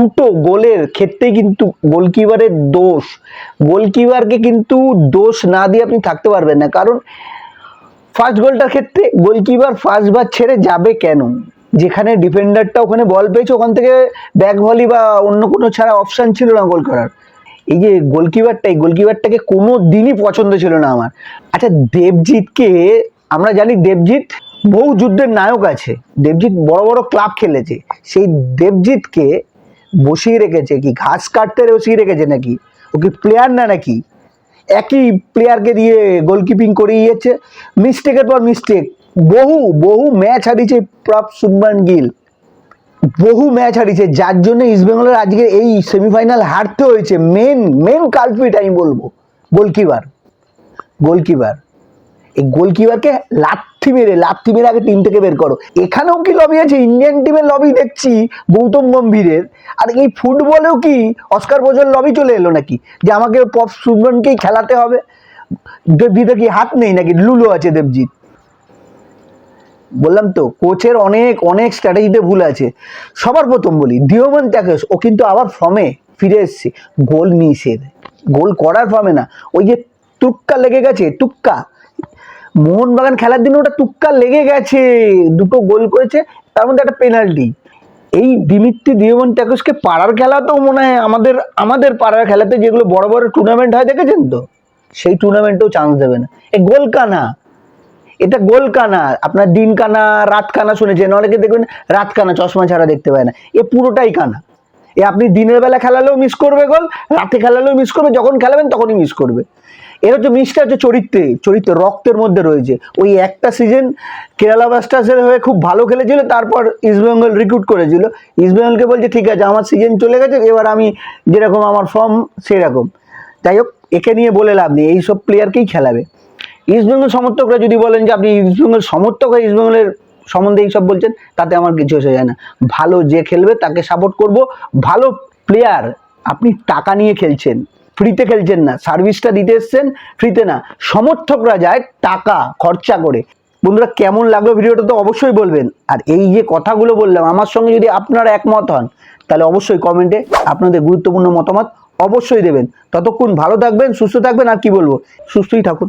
দুটো গোলের ক্ষেত্রে কিন্তু গোলকিপারের দোষ। গোলকিপারকে কিন্তু দোষ না দিয়ে আপনি থাকতে পারবেন না। কারণ ফার্স্ট গোলটার ক্ষেত্রে গোলকিপার ফার্স্ট বার ছেড়ে যাবে কেন? যেখানে ডিফেন্ডারটা ওখানে বল পেয়েছে, ওখান থেকে ব্যাক ভলি বা অন্য কোনো ছাড়া অপশান ছিল না গোল করার। এই যে গোলকিপারটা, এই গোলকিপারটাকে কোনো দিনই পছন্দ ছিল না আমার। আচ্ছা দেবজিৎকে, আমরা জানি দেবজিৎ বহু যুদ্ধের নায়ক আছে। দেবজিৎ বড় বড় ক্লাব খেলেছে। সেই দেবজিৎকে বসিয়ে রেখেছে কি? ঘাস কাটতে বসিয়ে রেখেছে নাকি? ও কি প্লেয়ার না নাকি? একই প্লেয়ারকে দিয়ে গোলকিপিং করিয়েছে মিস্টেকের পর মিস্টেক বহু বহু ম্যাচ হারিয়েছে প্রপ শুভমান গিল। বহু ম্যাচ হারিয়েছে। যার জন্য ইস্টবেঙ্গলের আজকে এই সেমিফাইনাল হারতে হয়েছে। মেন মেন কালপিট আমি বলব। গোলকিপার গোলকিপার এই গোলকিপারকে লাথি মেরে লাথি মেরে আগে টিম থেকে বের করো। এখানেও কি লবি আছে? ইন্ডিয়ান টিমের লবি দেখছি, গৌতম গম্ভীরের। আর এই ফুটবলেও কি অস্কার বোঝার লবি চলে এলো নাকি? যে আমাকে পপ সুমনকেই খেলাতে হবে। দেবজিতের কি হাত নেই নাকি? লুলো আছে দেবজিৎ। বললাম তো, কোচের অনেক অনেক স্ট্র্যাটেজিতে ভুল আছে। সবার প্রথম বলি দিওমান ট্যাকেস ও কিন্তু আবার ফর্মে ফিরে এসছে। গোল মিসের গোল করার ফর্মে না, ওই যে তুক্কা লেগে গেছে, তুক্কা। মোহনবাগান খেলার দিনে ওটা তুক্কা লেগে গেছে, দুটো গোল করেছে, তার মধ্যে একটা পেনাল্টি। এই দিমিত্রি দিওমান ট্যাকসকে পাড়ার খেলা তো মনে হয় আমাদের আমাদের পাড়ার খেলাতে যেগুলো বড় বড় টুর্নামেন্ট হয়, দেখেছেন তো? সেই টুর্নামেন্টেও চান্স দেবে না। এ গোল কানা এটা গোল কানা আপনার দিন কানা রাত কানা শুনেছেন? অনেকে দেখবেন রাত কানা চশমা ছাড়া দেখতে পায় না। এ পুরোটাই কানা। এ আপনি দিনের বেলা খেলালেও মিস করবে গোল, রাতে খেলালেও মিস করবে, যখন খেলাবেন তখনই মিস করবে। এর হচ্ছে মিসটা হচ্ছে চরিত্রে চরিত্রে, রক্তের মধ্যে রয়েছে। ওই একটা সিজন কেরালা ব্লাস্টার্সের হয়ে খুব ভালো খেলেছিল, তারপর ইস্টবেঙ্গল রিক্রুট করেছিল। ইস্টবেঙ্গলকে বলছে, ঠিক আছে, আমার সিজন চলে গেছে, এবার আমি যেরকম আমার ফর্ম সেরকম। যাই হোক, একে নিয়ে বলে লাভ নেই, এইসব প্লেয়ারকেই খেলাবে। ইস্টবেঙ্গল সমর্থকরা যদি বলেন যে, আপনি ইস্টবেঙ্গল সমর্থক হয়ে ইস্টবেঙ্গলের সম্বন্ধে এইসব বলছেন, তাতে আমার কিছু এসে যায় না। ভালো যে খেলবে, তাকে সাপোর্ট করব। ভালো প্লেয়ার আপনি টাকা নিয়ে খেলছেন। ফ্রিতে খেলছেন না সার্ভিসটা দিতে এসছেন ফ্রিতে না। সমর্থকরা যায় টাকা, খরচা করে। বন্ধুরা, কেমন লাগল ভিডিওটা তো অবশ্যই বলবেন। আর এই যে কথাগুলো বললাম, আমার সঙ্গে যদি আপনারা একমত হন, তাহলে অবশ্যই কমেন্টে আপনাদের গুরুত্বপূর্ণ মতামত অবশ্যই দেবেন। ততক্ষণ ভালো থাকবেন, সুস্থ থাকবেন, আর কি বলব? সুস্থই থাকুন।